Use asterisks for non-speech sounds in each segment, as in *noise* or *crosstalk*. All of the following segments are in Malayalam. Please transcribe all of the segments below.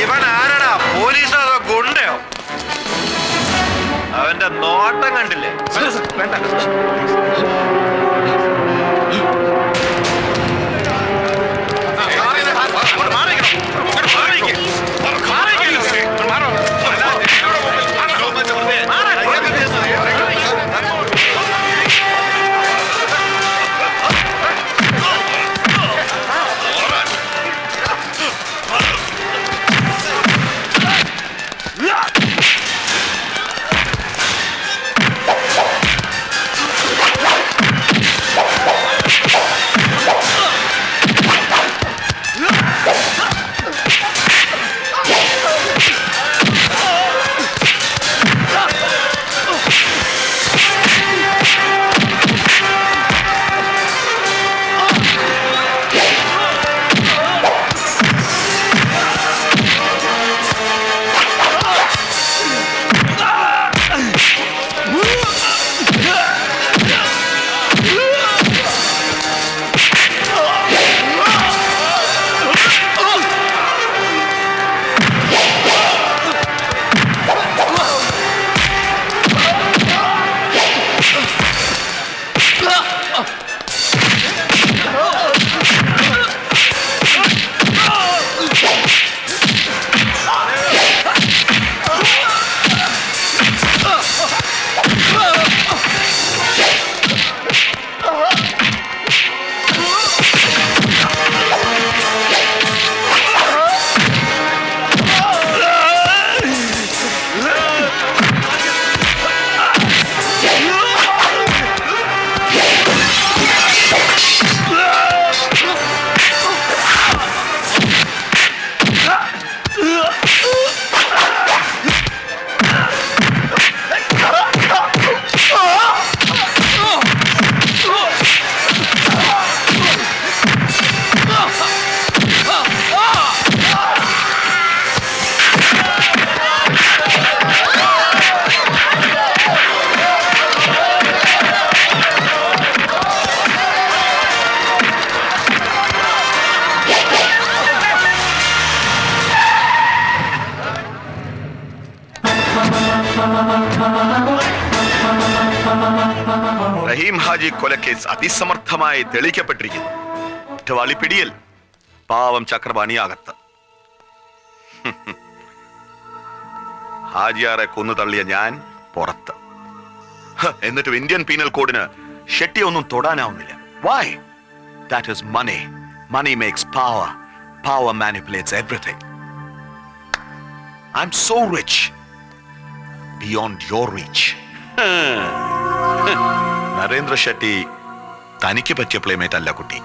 ഇവൻ ആരടാ? പോലീസോ അതോ ഗുണ്ടയോ? അവന്റെ നോട്ടം കണ്ടില്ലേ? റഹീം ഹാജി കൊലക്കേസ് അതിസമർത്ഥമായി തെളിയിക്കപ്പെട്ടിരിക്കുന്നു. കുറ്റവാളി പിടിയൽ പാവം ചക്രപാണിയാകത്ത്. *laughs* ഹാജിയാറെ കൊന്നു തള്ളിയ ഞാൻ പുറത്ത്. എന്നിട്ടും ഇന്ത്യൻ പീനൽ കോഡിന് ഷെട്ടി ഒന്നും തൊടാനാവുന്നില്ല why that money money makes power power manipulates everything I'm so rich beyond your reach Narendra Shetty തനിക്ക് പറ്റിയ പ്ലേമേറ്റ് അല്ല കുട്ടി.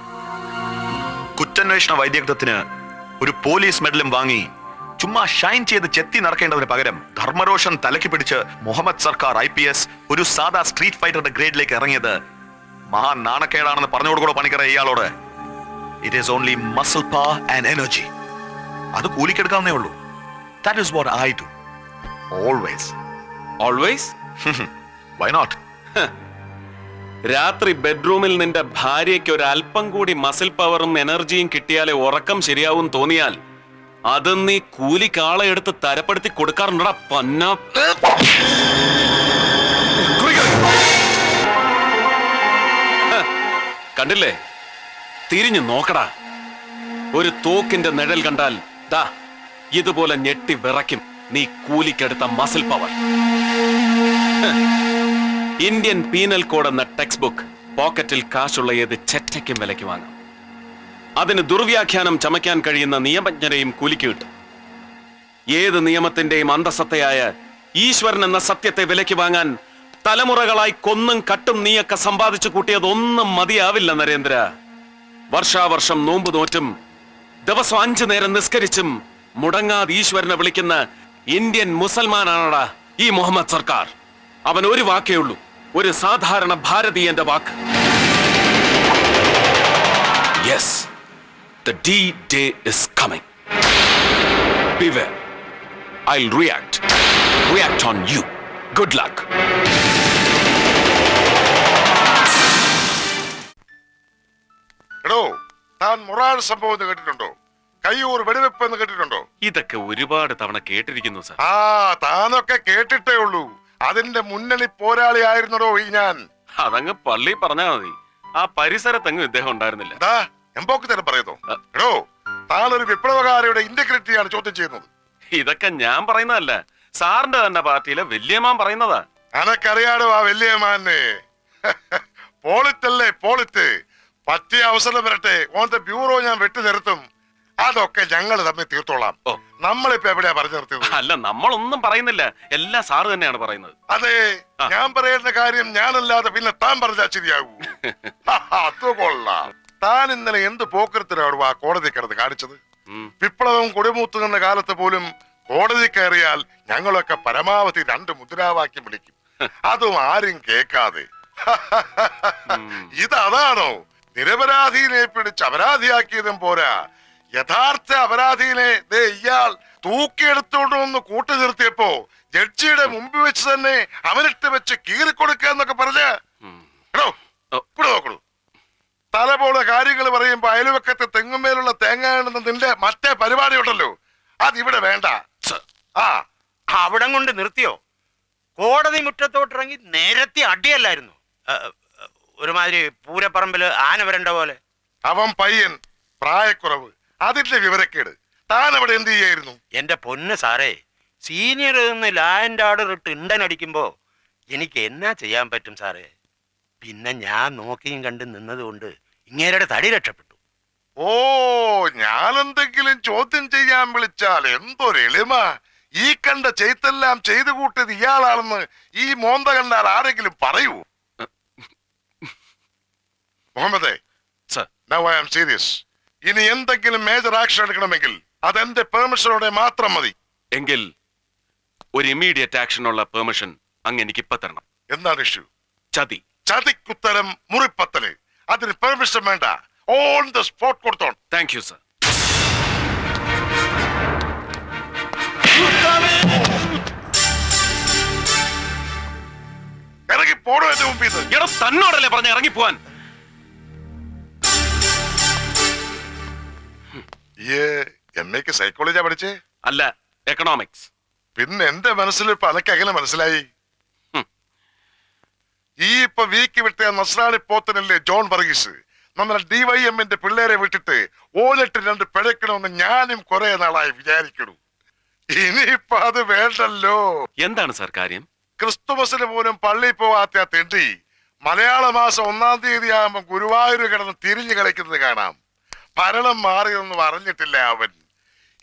കുറ്റാന്വേഷണ വൈദഗ്ധ്യത്തിന് ഒരു പോലീസ് മെഡലും വാങ്ങി ചുമ്മാ ഷൈൻ ചെയ്ത് ചെത്തി നടക്കേണ്ടതിന് പകരം ധർമ്മരോഷൻ തലക്കി പിടിച്ച് മുഹമ്മദ് സർക്കാർ ഐ പി എസ് ഒരു സാധാ സ്ട്രീറ്റ് ഫൈറ്ററുടെ ഗ്രേഡിലേക്ക് ഇറങ്ങിയത് മഹാ നാണക്കേടാണെന്ന് പറഞ്ഞു കൊടുക്കണോ പണിക്കറ ഇയാളോട്? It is only muscle power and energy അത് കൂലിക്കെടുക്കാവുന്നേ ഉള്ളൂ. That is what I do always always why not രാത്രി ബെഡ്റൂമിൽ നിന്റെ ഭാര്യയ്ക്ക് ഒരു അല്പം കൂടി മസിൽ പവറും എനർജിയും കിട്ടിയാലേ ഉറക്കം ശരിയാവും തോന്നിയാൽ അത് നീ കൂലി കാളയെടുത്ത് തരപ്പെടുത്തി കൊടുക്കാറുണ്ടടാ പന്ന. കണ്ടില്ലേ? തിരിഞ്ഞു നോക്കടാ. ഒരു തോക്കിന്റെ നിഴൽ കണ്ടാൽ ദാ ഇതുപോലെ ഞെട്ടി വിറയ്ക്കും. നീ കൂലിക്കെടുത്ത muscle power Indian penal code എന്ന ടെക്സ്റ്റ് ബുക്ക് പോക്കറ്റിൽ കാശുള്ള ഏത് ചെറ്റയ്ക്കും വിലയ്ക്ക് വാങ്ങാം. അതിന് ദുർവ്യാഖ്യാനം ചമയ്ക്കാൻ കഴിയുന്ന നിയമജ്ഞരെയും കൂലിക്ക് കിട്ടും. ഏത് നിയമത്തിന്റെയും അന്തസത്തയായ ഈശ്വരൻ എന്ന സത്യത്തെ വിലയ്ക്ക് വാങ്ങാൻ തലമുറകളായി കൊന്നും കട്ടും നീയൊക്കെ സമ്പാദിച്ചു കൂട്ടിയതൊന്നും മതിയാവില്ല നരേന്ദ്ര. വർഷാവർഷം നോമ്പ് നോറ്റും ദിവസം അഞ്ചു നേരം നിസ്കരിച്ചും മുടങ്ങാതെ ഈശ്വരനെ വിളിക്കുന്ന ഇന്ത്യൻ മുസൽമാനാണടാ ഈ മുഹമ്മദ് സർക്കാർ. അവൻ ഒരു വാക്കേ ഉള്ളൂ. ഒരു സാധാരണ ഭാരതീയന്റെ വാക്ക്. Yes the D day is coming beware I react react on you good luck എടോ താൻ മൊറാൾ സംഭവം എന്ന് കേട്ടിട്ടുണ്ടോ? കയ്യൂർ വെടിവെപ്പ് എന്ന് കേട്ടിട്ടുണ്ടോ? ഇതൊക്കെ ഒരുപാട് തവണ കേട്ടിരിക്കുന്നു സർ. ആ താനൊക്കെ കേട്ടിട്ടേ ഉള്ളൂ. അതിന്റെ മുന്നണി പോരാളിയായിരുന്നടോ ഈ ഞാൻ. അതങ്ങ് പള്ളി പറഞ്ഞാ മതി. ആ പരിസരത്തങ്ങ് ഇദ്ദേഹം ഉണ്ടായിരുന്നില്ല. ദാ എമ്പോക്ക് തന്നെ പറയുന്നു എടോ താനൊരു വിപ്ലവകാരിയുടെ ഇന്റഗ്രിറ്റിയാണ് ചോദ്യം ചെയ്യുന്നത്. ഇതൊക്കെ ഞാൻ പറയുന്നതല്ല. സാറിന്റെ തന്നെ പാർട്ടിയിലെ വല്യമാൻ പറയുന്നതാ. അനക്കറിയാടോ ആ വല്യമാനെ? പോളിത്തല്ലേ പോളിത്ത് പറ്റിയ അവസരം വരട്ടെ. ഓന്റെ ബ്യൂറോ ഞാൻ വെട്ടി നിർത്തും. അതൊക്കെ ഞങ്ങൾ തമ്മിൽ തീർത്തോളാം. ഓ. നമ്മളിപ്പോ എവിടെയാ പറഞ്ഞു നിർത്തിയത്? അല്ല നമ്മളൊന്നും പറയുന്നില്ല. എല്ലാം സാറ് തന്നെയാണ് പറയുന്നത്. അതെ ഞാൻ പറയുന്ന കാര്യം ഞാനല്ലാതെ പിന്നെ താൻ പറഞ്ഞാൽ ശരിയാകൂ *laughs* അത് കൊള്ളാം. താൻ ഇന്നലെ എന്ത് പോക്കരത്തിനാണ് ആ കോടതി കിടന്ന് കാണിച്ചത്? ഉം. വിപ്ലവം കൊടിമൂത്തുന്ന കാലത്ത് പോലും കോടതി കയറിയാൽ ഞങ്ങളൊക്കെ പരമാവധി രണ്ട് മുദ്രാവാക്യം വിളിക്കും. *laughs* അതും ആരും കേൾക്കാതെ. *laughs* ഇതതാണോ നിരപരാധിനെ പിടിച്ച് അപരാധിയാക്കിയതും പോരാ. യഥാർത്ഥ അപരാധിനെ ദേ ഇയാൾ തൂക്കിയെടുത്തോണ്ട് വന്ന് കൂട്ടി നിർത്തിയപ്പോ ജഡ്ജിയുടെ മുമ്പിൽ വെച്ച് തന്നെ അവനിട്ട് വെച്ച് കീറിക്കൊടുക്കുക എന്നൊക്കെ പറഞ്ഞ. എടോ ഓ. ഇവിടെ നോക്കണു തല പോലെ കാര്യങ്ങൾ പറയുമ്പോ അയൽവക്കത്തെ തെങ്ങുമേലുള്ള തേങ്ങ നിന്റെ മറ്റേ പരിപാടി ഉണ്ടല്ലോ അതിവിടെ വേണ്ട. ആ. അവിടം കൊണ്ട് നിർത്തിയോ? കോടതി മുറ്റത്തോട്ടിറങ്ങി നേരത്തെ അടിയല്ലായിരുന്നു. ഒരുമാതിരി പൂരപ്പറമ്പിൽ ആന വരണ്ട പോലെ. അവൻ പയ്യൻ പ്രായക്കുറവ്. അതിന്റെ വിവരക്കേട്. താൻ അവിടെ എന്ത് ചെയ്യായിരുന്നു? എന്റെ പൊന്ന് സാറേ സീനിയർ നിന്ന് ലാൻഡ് ആർഡർ ഇട്ട് ഇണ്ടൻ അടിക്കുമ്പോ എനിക്ക് എന്നാ ചെയ്യാൻ പറ്റും സാറേ? പിന്നെ ഞാൻ നോക്കിയും കണ്ട് നിന്നതുകൊണ്ട് ഇങ്ങേരുടെ തടി രക്ഷപ്പെട്ടു. ഓ ഞാൻ എന്തെങ്കിലും ചോദ്യം ചെയ്യാൻ വിളിച്ചാൽ എന്തൊരു എളിമ. ഈ കണ്ട ചെയ്തെല്ലാം ചെയ്തു കൂട്ടിയത് ഇയാളാണെന്ന് ഈ മോന്ത കണ്ടാൽ ആരെങ്കിലും പറയൂ. മുഹമ്മദേ sir. Now I am serious ഇനി എന്തെങ്കിലും മേജർ ആക്ഷൻ എടുക്കണമെങ്കിൽ അതെന്റെ പെർമിഷനോടെ മാത്രം മതി. എങ്കിൽ ഒരു ഇമ്മീഡിയറ്റ് ആക്ഷനുള്ള പെർമിഷൻ അങ്ങ് എനിക്ക് ഇപ്പൊ തരണം. എന്താണ് ഇഷ്യൂ ചതി. ചതിക്കുത്തരം മുറിപ്പത്തൽ. അതിന് പെർമിഷൻ വേണ്ട. ഓൺ ദ സ്പോട്ട് കൊടുത്തോൺ താങ്ക് യു സർ ഇറങ്ങി പോണോ എന്റെ മുമ്പിൽ നിന്ന് തന്നോടല്ലേ പറഞ്ഞ ഇറങ്ങിപ്പോവാൻ? ഈ എം എക്ക് സൈക്കോളജിയാ പഠിച്ചേ? അല്ല എക്കണോമിക്സ് പിന്നെ എന്റെ മനസ്സിൽ ഇപ്പൊ മനസ്സിലായി. ഈ ഇപ്പൊ വീക്ക് വിട്ട നസ്രാണി പോത്തനല്ലേ ജോൺ വർഗീസ്? നമ്മുടെ ഡിവൈഎമ്മിന്റെ പിള്ളേരെ വിട്ടിട്ട് ഓലിട്ട് രണ്ട് പിഴക്കണമെന്ന് ഞാനും കുറെ നാളായി വിചാരിക്കണു ഇനിയിപ്പൊ അത് വേണ്ടല്ലോ. എന്താണ് സാർ കാര്യം? ക്രിസ്തുമസിന് പോലും പള്ളി പോവാത്ത തെണ്ടി. മലയാള മാസം ഒന്നാം തീയതി ആകുമ്പോൾ ഗുരുവായൂർ കിടന്ന് തിരിഞ്ഞു കളിക്കുന്നത് കാണാം. ഭരണം മാറിയൊന്നും അറിഞ്ഞിട്ടില്ല അവൻ.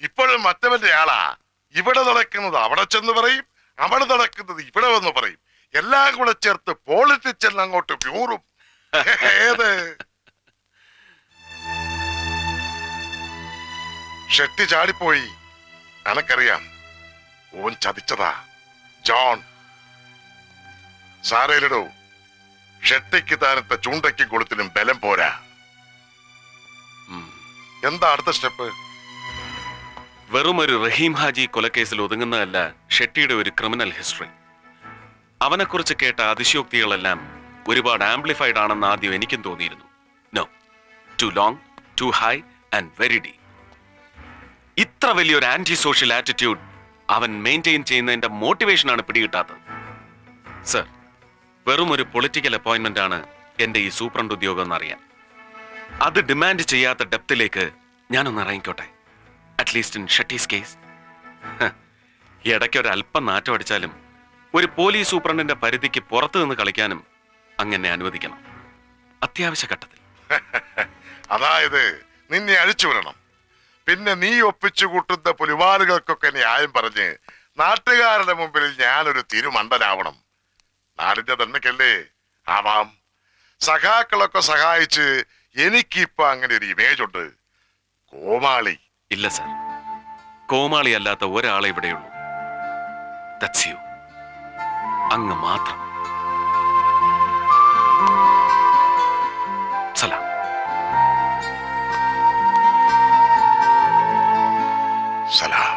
ഇപ്പോഴും മറ്റവന്റെ ആളാ. ഇവിടെ നടക്കുന്നത് അവിടെ ചെന്ന് പറയും അവിടെ നടക്കുന്നത് ഇവിടെ വന്ന് പറയും. എല്ലാം കൂടെ ചേർത്ത് പോളിറ്റിച്ചെല്ലാം അങ്ങോട്ട് വ്യൂറും ഏത്? ഷെട്ടി ചാടിപ്പോയി. അനക്കറിയാം. ഓൻ ചതിച്ചതാ. ജോൺ. സാറേലിടോ ഷെട്ടിക്ക് താനത്തെ ചൂണ്ടയ്ക്കും കൊളുത്തിനും ബലം പോരാ. എന്താ അടുത്ത സ്റ്റെപ്പ്? വെറും ഒരു റഹീം ഹാജി കൊലക്കേസിൽ ഒതുങ്ങുന്നതല്ല ഷെട്ടിയുടെ ഒരു ക്രിമിനൽ ഹിസ്റ്ററി. അവനെക്കുറിച്ച് കേട്ട അതിശയോക്തികളെല്ലാം ഒരുപാട് ആംപ്ലിഫൈഡ് ആണെന്ന് ആദ്യം എനിക്കും തോന്നിയിരുന്നു. No too long too high and very D ഇത്ര വലിയൊരു ആന്റി സോഷ്യൽ ആറ്റിറ്റ്യൂഡ് അവൻ മെയിന്റെയിൻ ചെയ്യുന്നതിന്റെ മോട്ടിവേഷനാണ് പിടികിട്ടാത്തത്. സർ വെറും ഒരു പൊളിറ്റിക്കൽ അപ്പോയിന്റ്മെന്റ് ആണ് എന്റെ ഈ സൂപ്രണ്ട് ഉദ്യോഗം എന്നറിയാൻ. അത് ഡിമാൻഡ് ചെയ്യാത്ത ഡെപ്തിലേക്ക് ഞാനൊന്ന് ഇറങ്ങിക്കോട്ടെ. അറ്റ്ലീസ്റ്റ് ഇൻ ഷട്ടീസ് കേസ് ഇടയ്ക്ക് ഒരു അല്പം നാറ്റം അടിച്ചാലും ഒരു പോലീസ് സൂപ്രണ്ടിന്റെ പരിധിക്ക് പുറത്തു നിന്ന് കളിക്കാനും അങ്ങനെ അനുവദിക്കണം. അത്യാവശ്യ ഘട്ടത്തിൽ. *laughs* അതായത് നിന്നെ അഴിച്ചു വിടണം. പിന്നെ നീ ഒപ്പിച്ചു കൂട്ടുന്ന പുലിവാലുകൾക്കൊക്കെ ന്യായം പറഞ്ഞ് നാട്ടുകാരുടെ മുമ്പിൽ ഞാനൊരു തിരുമണ്ടനാവണം. നാടിന്റെ തന്നക്കല്ലേ? ആവാം. സഖാക്കളൊക്കെ സഹായിച്ച് എനിക്കിപ്പോ അങ്ങനെ ഒരു ഇമേജ് ഉണ്ട്. കോമാളി. ഇല്ല സർ കോമാളി അല്ലാത്ത ഒരാളെ ഇവിടെയുള്ളൂ ദാറ്റ്സ് യു അങ്ങ് മാത്രം. സലാം. സലാം.